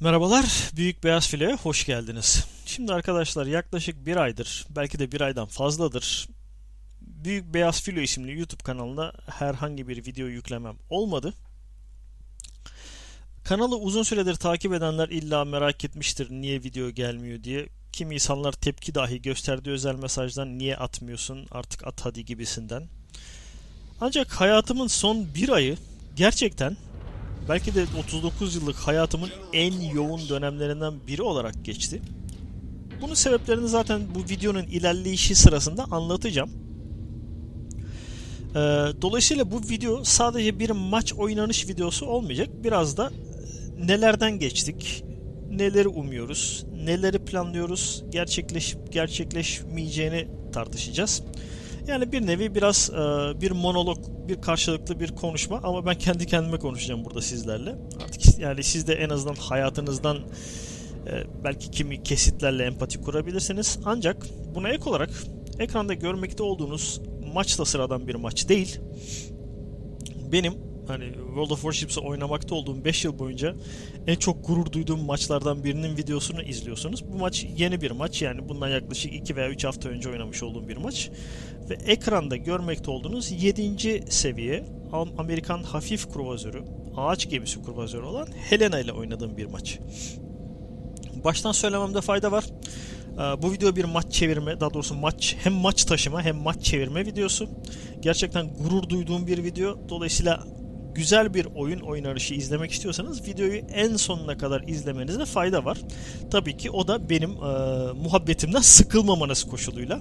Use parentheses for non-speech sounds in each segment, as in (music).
Merhabalar, Büyük Beyaz File'ye hoş geldiniz. Şimdi arkadaşlar yaklaşık bir aydır, belki de bir aydan fazladır Büyük Beyaz Filo isimli YouTube kanalına herhangi bir video yüklemem olmadı. Kanalı uzun süredir takip edenler illa merak etmiştir niye video gelmiyor diye. Kimi insanlar tepki dahi gösterdiği özel mesajdan niye atmıyorsun artık at hadi gibisinden. Ancak hayatımın son bir ayı gerçekten belki de 39 yıllık hayatımın en yoğun dönemlerinden biri olarak geçti. Bunun sebeplerini zaten bu videonun ilerleyişi sırasında anlatacağım. Ee, dolayısıyla bu video sadece bir maç oynanış videosu olmayacak. Biraz da e, nelerden geçtik, neleri umuyoruz, neleri planlıyoruz, gerçekleşip gerçekleşmeyeceğini tartışacağız. Yani bir nevi biraz e, bir monolog, bir karşılıklı bir konuşma ama ben kendi kendime konuşacağım burada sizlerle. Artık yani siz de en azından hayatınızdan e, belki kimi kesitlerle empati kurabilirsiniz. Ancak buna ek olarak ekranda görmekte olduğunuz maç da sıradan bir maç değil. Benim hani World of Warships'ı oynamakta olduğum 5 yıl boyunca en çok gurur duyduğum maçlardan birinin videosunu izliyorsunuz. Bu maç yeni bir maç yani bundan yaklaşık 2 veya 3 hafta önce oynamış olduğum bir maç. Ve ekranda görmekte olduğunuz 7. seviye Amerikan hafif kruvazörü, ağaç gemisi kruvazörü olan Helena ile oynadığım bir maç. Baştan söylememde fayda var. Ee, Bu video bir maç çevirme, daha doğrusu maç hem maç taşıma hem maç çevirme videosu. Gerçekten gurur duyduğum bir video. Dolayısıyla güzel bir oyun oynanışı izlemek istiyorsanız videoyu en sonuna kadar izlemenizde fayda var. Tabii ki o da benim e, muhabbetimden sıkılmamanız koşuluyla.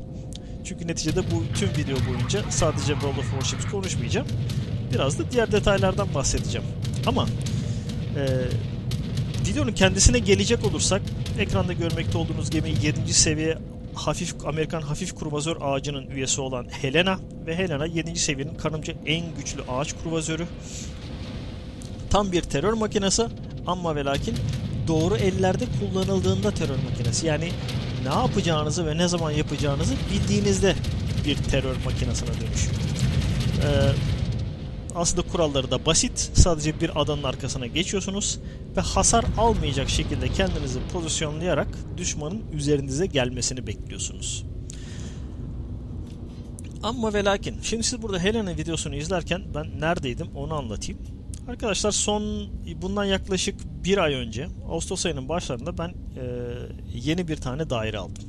Çünkü neticede bu tüm video boyunca sadece World of Warships konuşmayacağım. Biraz da diğer detaylardan bahsedeceğim. Ama e, videonun kendisine gelecek olursak ekranda görmekte olduğunuz gemi 7. seviye hafif Amerikan hafif kruvazör ağacının üyesi olan Helena ve Helena 7. seviyenin kanımca en güçlü ağaç kruvazörü. Tam bir terör makinesi ama ve lakin doğru ellerde kullanıldığında terör makinesi. Yani ne yapacağınızı ve ne zaman yapacağınızı bildiğinizde bir terör makinesine dönüşüyor. Ee, aslında kuralları da basit. Sadece bir adanın arkasına geçiyorsunuz ve hasar almayacak şekilde kendinizi pozisyonlayarak düşmanın üzerinize gelmesini bekliyorsunuz. Ama ve lakin şimdi siz burada Helena videosunu izlerken ben neredeydim onu anlatayım. Arkadaşlar son bundan yaklaşık bir ay önce Ağustos ayının başlarında ben e, yeni bir tane daire aldım.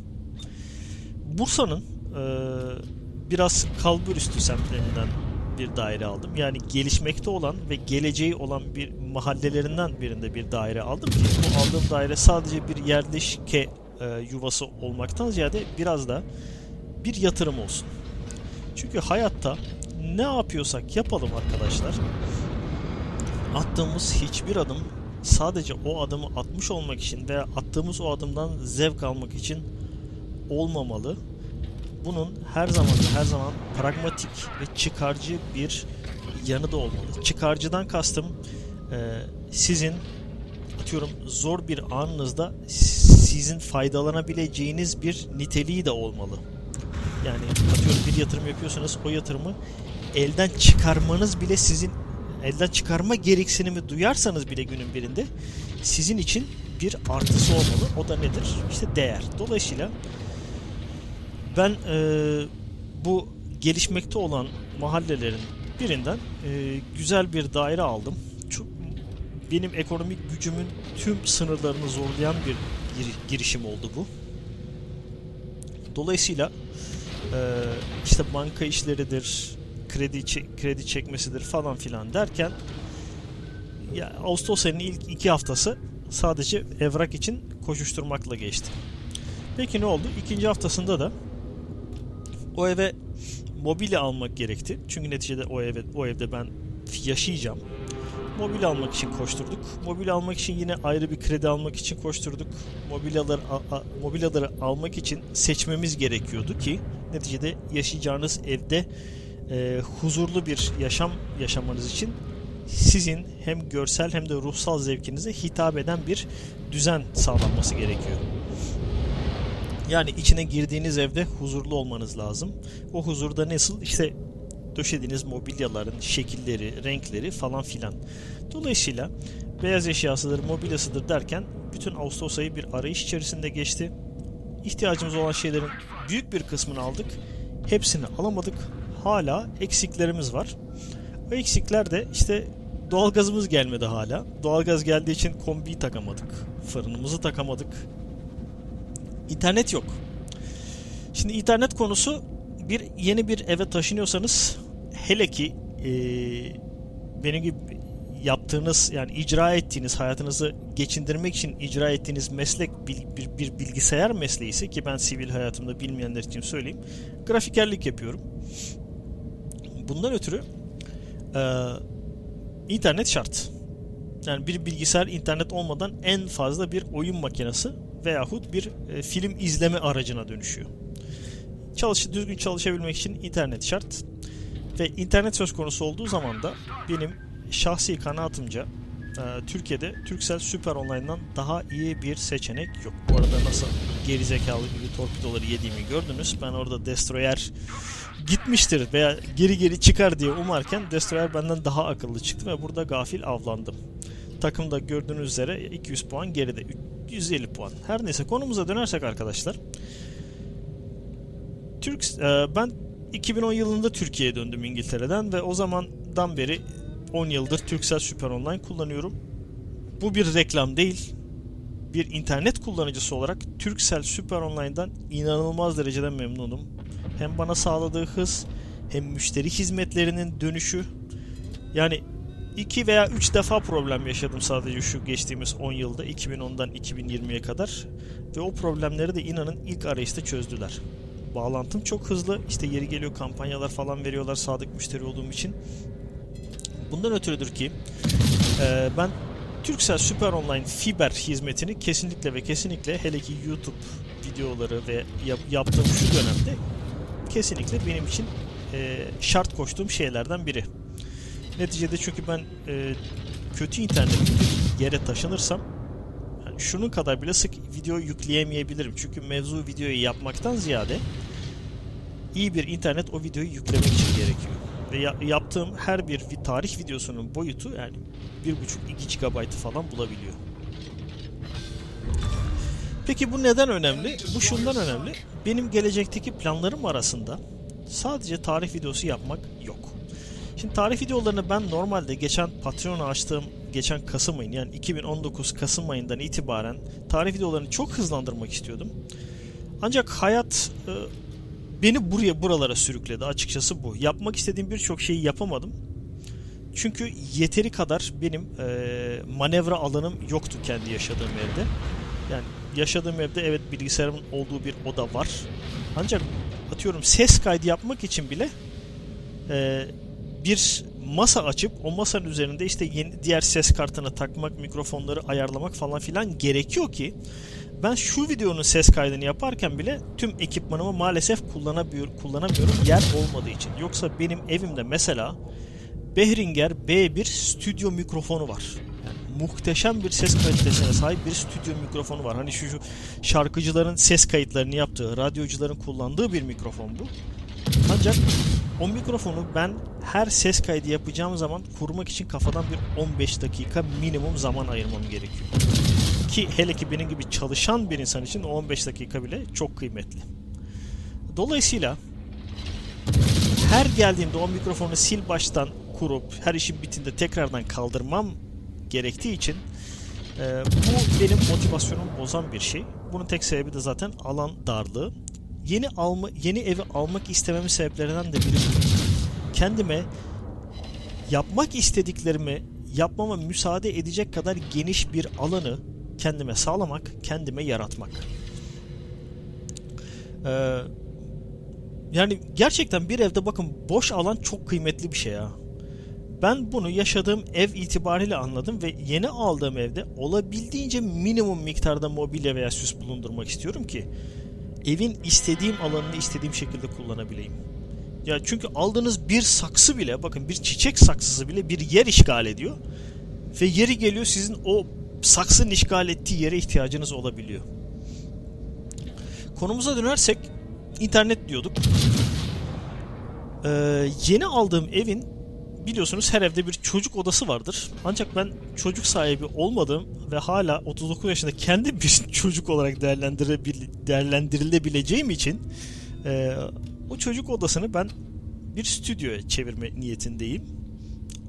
Bursa'nın e, biraz kalburüstü semtlerinden bir daire aldım. Yani gelişmekte olan ve geleceği olan bir mahallelerinden birinde bir daire aldım bu aldığım daire sadece bir yerleşke e, yuvası olmaktan ziyade biraz da bir yatırım olsun. Çünkü hayatta ne yapıyorsak yapalım arkadaşlar. Attığımız hiçbir adım sadece o adımı atmış olmak için veya attığımız o adımdan zevk almak için olmamalı bunun her zaman her zaman pragmatik ve çıkarcı bir yanı da olmalı. Çıkarcıdan kastım e, sizin atıyorum zor bir anınızda sizin faydalanabileceğiniz bir niteliği de olmalı. Yani atıyorum bir yatırım yapıyorsanız o yatırımı elden çıkarmanız bile sizin elden çıkarma gereksinimi duyarsanız bile günün birinde sizin için bir artısı olmalı. O da nedir? İşte değer. Dolayısıyla ben e, bu gelişmekte olan mahallelerin birinden e, güzel bir daire aldım. Çok, benim ekonomik gücümün tüm sınırlarını zorlayan bir gir- girişim oldu bu. Dolayısıyla e, işte banka işleridir, kredi kredi çekmesidir falan filan derken ya Ağustos ayının ilk iki haftası sadece evrak için koşuşturmakla geçti. Peki ne oldu? İkinci haftasında da o eve mobilya almak gerekti. Çünkü neticede o eve o evde ben yaşayacağım. Mobilya almak için koşturduk. Mobilya almak için yine ayrı bir kredi almak için koşturduk. Mobilyaları a- a- mobilyaları almak için seçmemiz gerekiyordu ki neticede yaşayacağınız evde e, huzurlu bir yaşam yaşamanız için sizin hem görsel hem de ruhsal zevkinize hitap eden bir düzen sağlanması gerekiyor. Yani içine girdiğiniz evde huzurlu olmanız lazım. O huzurda nasıl? İşte döşediğiniz mobilyaların şekilleri, renkleri falan filan. Dolayısıyla beyaz eşyasıdır, mobilyasıdır derken bütün Ağustos ayı bir arayış içerisinde geçti. İhtiyacımız olan şeylerin büyük bir kısmını aldık. Hepsini alamadık. Hala eksiklerimiz var. O eksikler de işte doğalgazımız gelmedi hala. Doğalgaz geldiği için kombiyi takamadık. Fırınımızı takamadık. İnternet yok. Şimdi internet konusu bir yeni bir eve taşınıyorsanız hele ki eee, benim gibi yaptığınız yani icra ettiğiniz hayatınızı geçindirmek için icra ettiğiniz meslek bil- bir, bir bilgisayar mesleği ise ki ben sivil hayatımda bilmeyenler için söyleyeyim grafikerlik yapıyorum. Bundan ötürü eee, internet şart. Yani bir bilgisayar internet olmadan en fazla bir oyun makinesi veyahut bir e, film izleme aracına dönüşüyor. Çalış, düzgün çalışabilmek için internet şart. Ve internet söz konusu olduğu zaman da benim şahsi kanaatimce e, Türkiye'de Turkcell Süper Online'dan daha iyi bir seçenek yok. Bu arada nasıl gerizekalı gibi torpidoları yediğimi gördünüz. Ben orada Destroyer gitmiştir veya geri geri çıkar diye umarken Destroyer benden daha akıllı çıktı ve burada gafil avlandım. Takımda gördüğünüz üzere 200 puan geride. 150 puan. Her neyse konumuza dönersek arkadaşlar. Türk, e, ben 2010 yılında Türkiye'ye döndüm İngiltere'den ve o zamandan beri 10 yıldır Turkcell Süper Online kullanıyorum. Bu bir reklam değil. Bir internet kullanıcısı olarak Turkcell Süper Online'dan inanılmaz derecede memnunum. Hem bana sağladığı hız hem müşteri hizmetlerinin dönüşü. Yani 2 veya 3 defa problem yaşadım sadece şu geçtiğimiz 10 yılda 2010'dan 2020'ye kadar ve o problemleri de inanın ilk arayışta çözdüler. Bağlantım çok hızlı. İşte yeri geliyor kampanyalar falan veriyorlar sadık müşteri olduğum için. Bundan ötürüdür ki ben Turkcell Süper Online fiber hizmetini kesinlikle ve kesinlikle hele ki YouTube videoları ve yap- yaptığım şu dönemde kesinlikle benim için e, şart koştuğum şeylerden biri. Neticede çünkü ben e, kötü internetli bir yere taşınırsam yani şunun kadar bile sık video yükleyemeyebilirim. Çünkü mevzu videoyu yapmaktan ziyade iyi bir internet o videoyu yüklemek için gerekiyor. Ve ya- yaptığım her bir tarih videosunun boyutu yani 1.5-2 GB falan bulabiliyor. Peki bu neden önemli? Bu şundan önemli. Benim gelecekteki planlarım arasında sadece tarih videosu yapmak yok. Şimdi tarih videolarını ben normalde geçen Patreon'u açtığım geçen Kasım ayın yani 2019 Kasım ayından itibaren tarih videolarını çok hızlandırmak istiyordum. Ancak hayat e, beni buraya buralara sürükledi açıkçası bu. Yapmak istediğim birçok şeyi yapamadım. Çünkü yeteri kadar benim e, manevra alanım yoktu kendi yaşadığım evde. Yani yaşadığım evde evet bilgisayarımın olduğu bir oda var. Ancak atıyorum ses kaydı yapmak için bile e, bir masa açıp o masanın üzerinde işte yeni diğer ses kartını takmak, mikrofonları ayarlamak falan filan gerekiyor ki ben şu videonun ses kaydını yaparken bile tüm ekipmanımı maalesef kullanamıyor, kullanamıyorum yer olmadığı için. Yoksa benim evimde mesela Behringer B1 stüdyo mikrofonu var. Yani muhteşem bir ses kalitesine sahip bir stüdyo mikrofonu var. Hani şu, şu şarkıcıların ses kayıtlarını yaptığı, radyocuların kullandığı bir mikrofon bu. Ancak o mikrofonu ben her ses kaydı yapacağım zaman kurmak için kafadan bir 15 dakika minimum zaman ayırmam gerekiyor. Ki hele ki benim gibi çalışan bir insan için o 15 dakika bile çok kıymetli. Dolayısıyla her geldiğimde o mikrofonu sil baştan kurup her işin bittiğinde tekrardan kaldırmam gerektiği için e, bu benim motivasyonumu bozan bir şey. Bunun tek sebebi de zaten alan darlığı. Yeni alma yeni evi almak istememin sebeplerinden de biri. Kendime yapmak istediklerimi yapmama müsaade edecek kadar geniş bir alanı kendime sağlamak, kendime yaratmak. Ee, yani gerçekten bir evde bakın boş alan çok kıymetli bir şey ya. Ben bunu yaşadığım ev itibariyle anladım ve yeni aldığım evde olabildiğince minimum miktarda mobilya veya süs bulundurmak istiyorum ki evin istediğim alanını istediğim şekilde kullanabileyim. Ya çünkü aldığınız bir saksı bile bakın bir çiçek saksısı bile bir yer işgal ediyor ve yeri geliyor sizin o saksının işgal ettiği yere ihtiyacınız olabiliyor. Konumuza dönersek internet diyorduk. Ee, yeni aldığım evin biliyorsunuz her evde bir çocuk odası vardır. Ancak ben çocuk sahibi olmadığım ve hala 39 yaşında kendi bir (laughs) çocuk olarak değerlendirilebileceğim için e, o çocuk odasını ben bir stüdyoya çevirme niyetindeyim.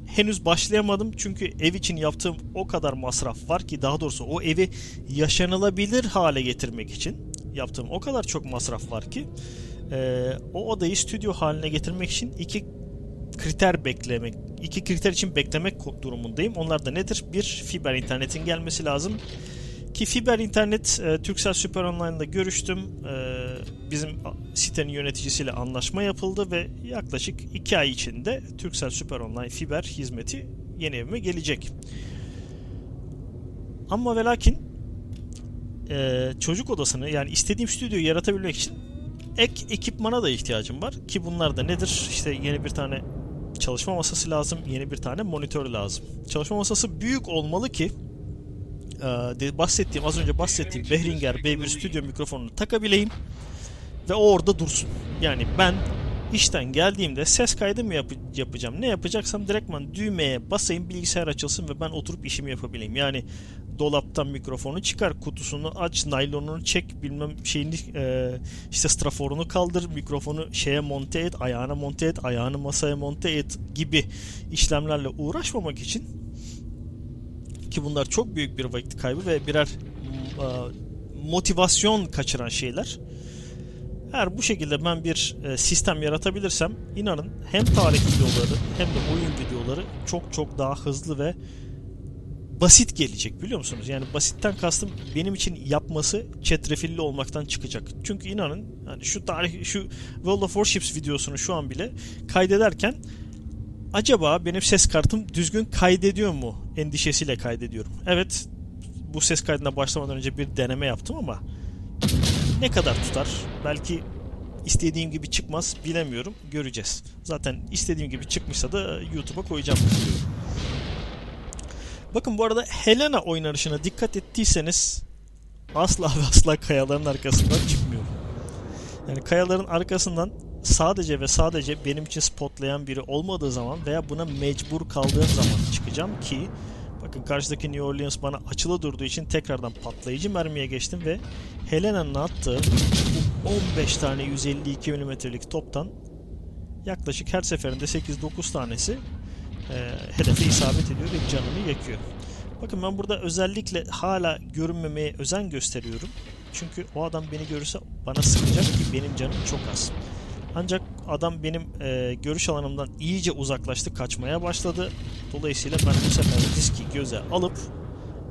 Henüz başlayamadım çünkü ev için yaptığım o kadar masraf var ki daha doğrusu o evi yaşanılabilir hale getirmek için yaptığım o kadar çok masraf var ki e, o odayı stüdyo haline getirmek için iki kriter beklemek, iki kriter için beklemek durumundayım. Onlar da nedir? Bir, fiber internetin gelmesi lazım. Ki fiber internet e, Turkcell Süper Online'da görüştüm. E, bizim sitenin yöneticisiyle anlaşma yapıldı ve yaklaşık 2 ay içinde Turkcell Süper Online fiber hizmeti yeni evime gelecek. Ama ve lakin e, çocuk odasını yani istediğim stüdyoyu yaratabilmek için ek ekipmana da ihtiyacım var. Ki bunlar da nedir? İşte yeni bir tane çalışma masası lazım, yeni bir tane monitör lazım. Çalışma masası büyük olmalı ki e, bahsettiğim az önce bahsettiğim Behringer B1 stüdyo mikrofonunu takabileyim ve o orada dursun. Yani ben işten geldiğimde ses kaydı mı yap- yapacağım? Ne yapacaksam direktman düğmeye basayım, bilgisayar açılsın ve ben oturup işimi yapabileyim. Yani dolaptan mikrofonu çıkar, kutusunu aç, naylonunu çek, bilmem şeyini e, işte straforunu kaldır, mikrofonu şeye monte et, ayağına monte et, ayağını masaya monte et gibi işlemlerle uğraşmamak için ki bunlar çok büyük bir vakit kaybı ve birer e, motivasyon kaçıran şeyler. Eğer bu şekilde ben bir e, sistem yaratabilirsem inanın hem tarih videoları hem de oyun videoları çok çok daha hızlı ve basit gelecek biliyor musunuz? Yani basitten kastım benim için yapması çetrefilli olmaktan çıkacak. Çünkü inanın yani şu tarih şu World of Warships videosunu şu an bile kaydederken acaba benim ses kartım düzgün kaydediyor mu endişesiyle kaydediyorum. Evet bu ses kaydına başlamadan önce bir deneme yaptım ama ne kadar tutar? Belki istediğim gibi çıkmaz bilemiyorum. Göreceğiz. Zaten istediğim gibi çıkmışsa da YouTube'a koyacağım. Bakın bu arada Helena oynanışına dikkat ettiyseniz asla ve asla kayaların arkasından çıkmıyorum. Yani kayaların arkasından sadece ve sadece benim için spotlayan biri olmadığı zaman veya buna mecbur kaldığım zaman çıkacağım ki bakın karşıdaki New Orleans bana açılı durduğu için tekrardan patlayıcı mermiye geçtim ve Helena'nın attığı bu 15 tane 152 mm'lik toptan yaklaşık her seferinde 8-9 tanesi e, hedefe isabet ediyor ve canını yakıyor. Bakın ben burada özellikle hala görünmemeye özen gösteriyorum. Çünkü o adam beni görürse bana sıkacak ki benim canım çok az. Ancak adam benim e, görüş alanımdan iyice uzaklaştı, kaçmaya başladı. Dolayısıyla ben bu sefer riski göze alıp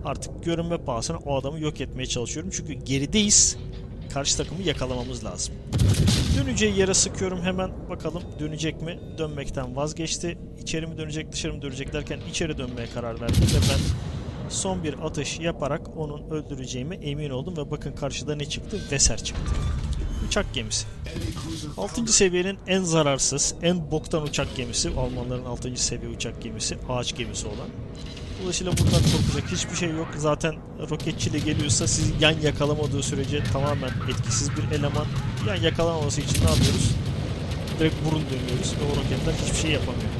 artık görünme pahasına o adamı yok etmeye çalışıyorum. Çünkü gerideyiz. Karşı takımı yakalamamız lazım. Döneceği yere sıkıyorum hemen bakalım dönecek mi? Dönmekten vazgeçti. İçeri mi dönecek dışarı mı dönecek derken içeri dönmeye karar verdim ve ben son bir atış yaparak onun öldüreceğime emin oldum ve bakın karşıda ne çıktı? Veser çıktı. Uçak gemisi. 6. seviyenin en zararsız, en boktan uçak gemisi. Almanların 6. seviye uçak gemisi. Ağaç gemisi olan. Dolayısıyla buradan korkacak hiçbir şey yok. Zaten roketçiyle geliyorsa sizi yan yakalamadığı sürece tamamen etkisiz bir eleman. Yan yakalamaması için ne yapıyoruz? Direkt burun dönüyoruz ve o roketler hiçbir şey yapamıyor.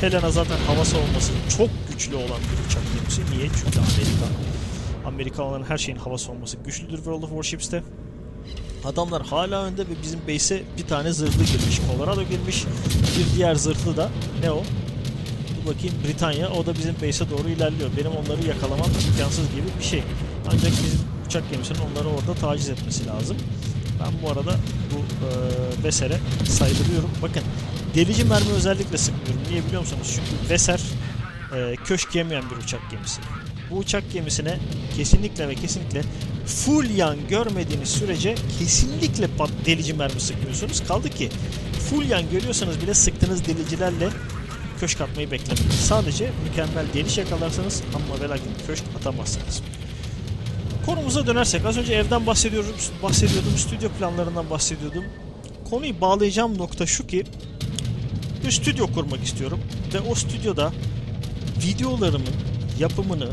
Helena zaten hava savunması çok güçlü olan bir uçak gemisi. Niye? Çünkü Amerika. Amerika olan her şeyin hava savunması güçlüdür World of Warships'te. Adamlar hala önde ve bizim base'e bir tane zırhlı girmiş. Colorado girmiş. Bir diğer zırhlı da ne o? Dur bakayım Britanya. O da bizim base'e doğru ilerliyor. Benim onları yakalamam imkansız gibi bir şey. Ancak bizim uçak gemisinin onları orada taciz etmesi lazım. Ben bu arada bu e, Veser'e saygılıyorum. Bakın delici mermi özellikle sıkmıyorum. Niye biliyor musunuz? Çünkü Veser e, köşk yemeyen bir uçak gemisi. Bu uçak gemisine kesinlikle ve kesinlikle full yan görmediğiniz sürece kesinlikle pat delici mermi sıkmıyorsunuz. Kaldı ki full yan görüyorsanız bile sıktığınız delicilerle köşk atmayı beklemeyin. Sadece mükemmel deliş yakalarsanız ama ve lakin köşk atamazsınız. Konumuza dönersek az önce evden bahsediyorum, bahsediyordum, stüdyo planlarından bahsediyordum. Konuyu bağlayacağım nokta şu ki bir stüdyo kurmak istiyorum ve o stüdyoda videolarımın yapımını,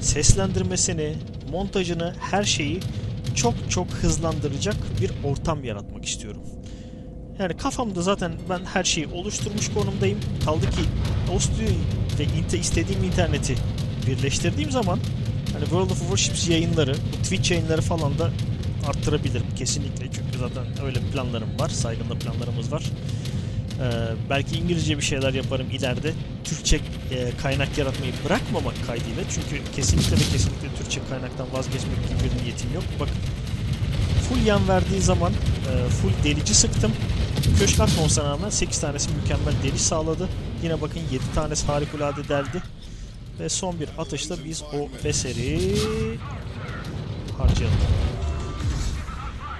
seslendirmesini, montajını, her şeyi çok çok hızlandıracak bir ortam yaratmak istiyorum. Yani kafamda zaten ben her şeyi oluşturmuş konumdayım. Kaldı ki o stüdyoyu ve inte, istediğim interneti birleştirdiğim zaman hani World of Warships yayınları, bu Twitch yayınları falan da arttırabilirim kesinlikle. Çünkü zaten öyle planlarım var. Saygınlı planlarımız var. Ee, belki İngilizce bir şeyler yaparım ileride. Türkçe e, kaynak yaratmayı bırakmamak kaydıyla. Çünkü kesinlikle ve kesinlikle Türkçe kaynaktan vazgeçmek gibi bir niyetim yok. Bakın full yan verdiği zaman e, full delici sıktım. Köşk atmamasına rağmen 8 tanesi mükemmel deliş sağladı. Yine bakın 7 tanesi harikulade deldi. Ve son bir atışta biz o eseri harcayalım.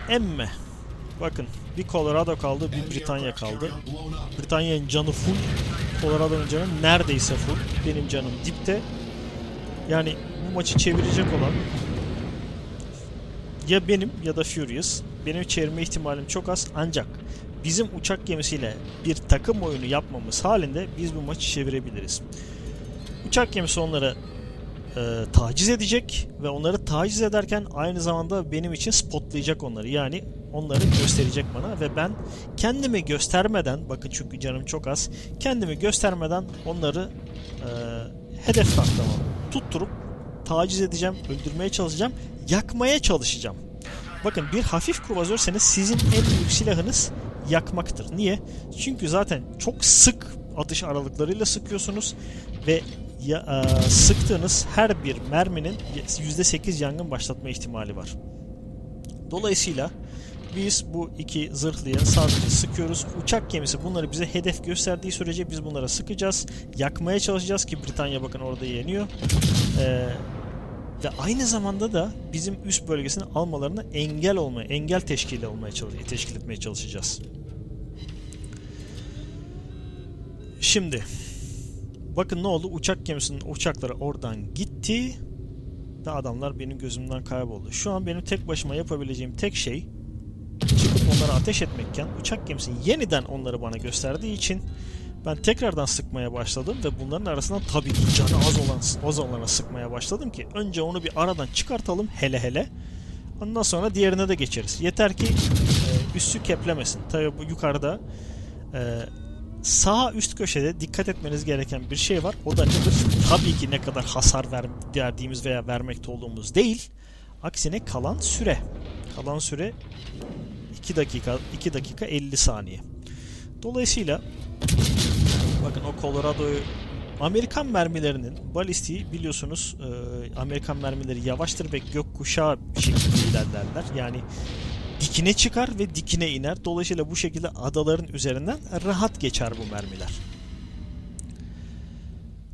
Emme. Bakın bir Colorado kaldı, bir Britanya kaldı. Britanya'nın canı full. Colorado'nun canı neredeyse full. Benim canım dipte. Yani bu maçı çevirecek olan ya benim ya da Furious. Benim çevirme ihtimalim çok az ancak bizim uçak gemisiyle bir takım oyunu yapmamız halinde biz bu maçı çevirebiliriz. Uçak gemisi onları e, taciz edecek ve onları taciz ederken aynı zamanda benim için spotlayacak onları. Yani onları gösterecek bana ve ben kendimi göstermeden bakın çünkü canım çok az kendimi göstermeden onları e, hedef taklamam tutturup taciz edeceğim, öldürmeye çalışacağım, yakmaya çalışacağım. Bakın bir hafif kruvazörseniz sizin en büyük silahınız yakmaktır. Niye? Çünkü zaten çok sık atış aralıklarıyla sıkıyorsunuz ve ya, e, sıktığınız her bir merminin %8 yangın başlatma ihtimali var. Dolayısıyla biz bu iki zırhlıya sadece sıkıyoruz. Uçak gemisi bunları bize hedef gösterdiği sürece biz bunlara sıkacağız. Yakmaya çalışacağız ki Britanya bakın orada yeniyor. Ee, ve aynı zamanda da bizim üst bölgesini almalarına engel olmaya, engel teşkil olmaya çalış teşkil etmeye çalışacağız. Şimdi bakın ne oldu? Uçak gemisinin uçakları oradan gitti ve adamlar benim gözümden kayboldu. Şu an benim tek başıma yapabileceğim tek şey çıkıp onlara ateş etmekken uçak gemisi yeniden onları bana gösterdiği için ben tekrardan sıkmaya başladım ve bunların arasından tabii ki canı az olan az olana sıkmaya başladım ki önce onu bir aradan çıkartalım hele hele. Ondan sonra diğerine de geçeriz. Yeter ki e, üstü keplemesin. Tabii bu yukarıda e, sağ üst köşede dikkat etmeniz gereken bir şey var. O da nedir? Tabii ki ne kadar hasar ver, verdiğimiz veya vermekte olduğumuz değil. Aksine kalan süre. Kalan süre 2 dakika 2 dakika 50 saniye. Dolayısıyla bakın o Colorado'yu Amerikan mermilerinin balistiği biliyorsunuz e, Amerikan mermileri yavaştır ve gökkuşağı şeklinde ilerlerler. Yani dikine çıkar ve dikine iner. Dolayısıyla bu şekilde adaların üzerinden rahat geçer bu mermiler.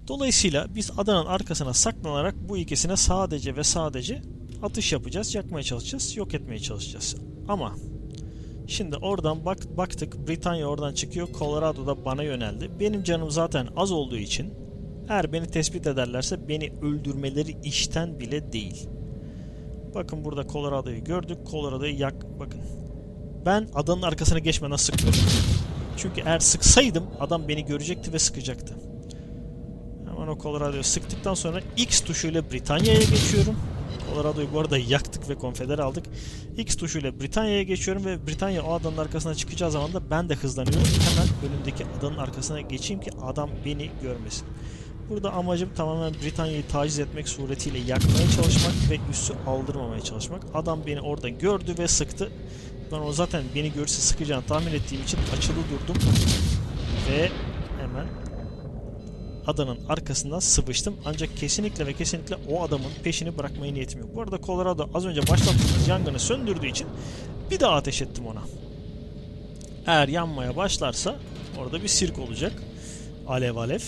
Dolayısıyla biz adanın arkasına saklanarak bu ikisine sadece ve sadece atış yapacağız, yakmaya çalışacağız, yok etmeye çalışacağız. Ama şimdi oradan bak baktık Britanya oradan çıkıyor, Colorado da bana yöneldi. Benim canım zaten az olduğu için eğer beni tespit ederlerse beni öldürmeleri işten bile değil. Bakın burada Colorado'yu gördük. Colorado'yu yak bakın. Ben adanın arkasına geçmeden sıktım. Çünkü eğer sıksaydım adam beni görecekti ve sıkacaktı. Hemen o Colorado'yu sıktıktan sonra X tuşuyla Britanya'ya geçiyorum. Colorado'yu bu arada yaktık ve konfeder aldık. X tuşuyla Britanya'ya geçiyorum ve Britanya o adanın arkasına çıkacağı zaman da ben de hızlanıyorum. Hemen önümdeki adanın arkasına geçeyim ki adam beni görmesin. Burada amacım tamamen Britanya'yı taciz etmek suretiyle yakmaya çalışmak ve üssü aldırmamaya çalışmak. Adam beni orada gördü ve sıktı. Ben o zaten beni görürse sıkacağını tahmin ettiğim için açılı durdum. Ve adanın arkasından sıvıştım. Ancak kesinlikle ve kesinlikle o adamın peşini bırakmaya niyetim yok. Bu arada Colorado az önce başlattığımız yangını söndürdüğü için bir daha ateş ettim ona. Eğer yanmaya başlarsa orada bir sirk olacak. Alev alev.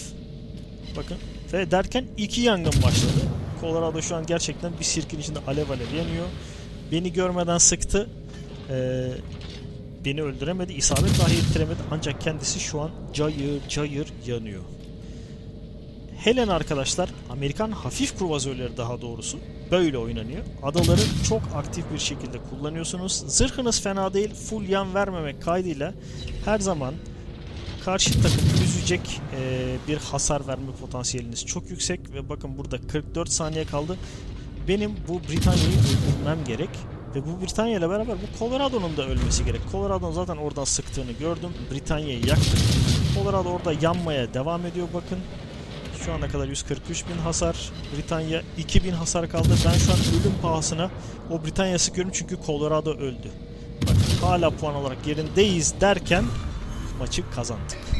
Bakın. Ve derken iki yangın başladı. Colorado şu an gerçekten bir sirkin içinde alev alev yanıyor. Beni görmeden sıktı. Ee, beni öldüremedi. isabet dahi ettiremedi. Ancak kendisi şu an cayır cayır yanıyor. Helen arkadaşlar, Amerikan hafif kruvazörleri daha doğrusu böyle oynanıyor. Adaları çok aktif bir şekilde kullanıyorsunuz. Zırhınız fena değil, full yan vermemek kaydıyla her zaman karşı takım üzecek e, bir hasar verme potansiyeliniz çok yüksek ve bakın burada 44 saniye kaldı. Benim bu Britanya'yı öldürmem gerek. Ve bu Britanya ile beraber bu Colorado'nun da ölmesi gerek. Colorado zaten oradan sıktığını gördüm. Britanya'yı yaktı. Colorado orada yanmaya devam ediyor bakın. Şu ana kadar 143 bin hasar. Britanya 2000 hasar kaldı. Ben şu an ölüm pahasına o Britanya sıkıyorum çünkü Colorado öldü. Bakın hala puan olarak yerindeyiz derken maçı kazandık.